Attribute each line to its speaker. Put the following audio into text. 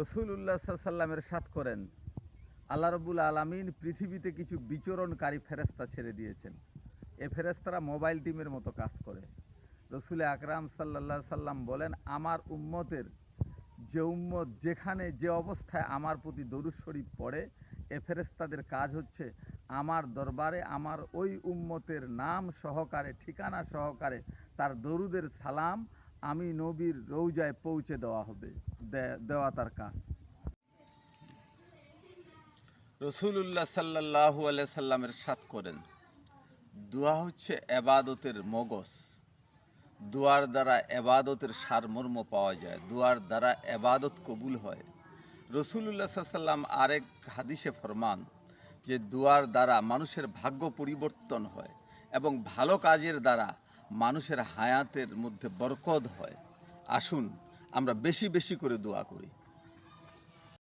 Speaker 1: রসুল উল্লাহ সাল্লামের সাথ করেন। আল্লাহ রবুল আলমিন পৃথিবীতে কিছু বিচরণকারী ফেরেস্তা ছেড়ে দিয়েছেন। এ ফেরেস্তারা মোবাইল টিমের মতো কাজ করে। রসুল আকরাম সাল্লাহ সাল্লাম বলেন, আমার উম্মতের যে উম্মত যেখানে যে অবস্থায় আমার প্রতি দরুদ শরীফ পড়ে, এ ফেরেস্তাদের কাজ হচ্ছে আমার দরবারে আমার ওই উম্মতের নাম সহকারে, ঠিকানা সহকারে তার দরুদের সালাম আমি নবীর রৌজায় পৌঁছে দেওয়া হবে। দেওয়া তার কাজ। রসুল্লাহ সাল্লাহু সাল্লামের সাত করেন, দোয়া হচ্ছে এবাদতের মগজ। দুয়ার দ্বারা এবাদতের সারমর্ম পাওয়া যায়, দুয়ার দ্বারা এবাদত কবুল হয়। রসুল্লাহ সাল্লাম আরেক হাদিসে ফরমান যে, দুয়ার দ্বারা মানুষের ভাগ্য পরিবর্তন হয় এবং ভালো কাজের দ্বারা মানুষের হায়াতের মধ্যে বরকত হয়। আসুন আমরা বেশি বেশি করে দোয়া করি।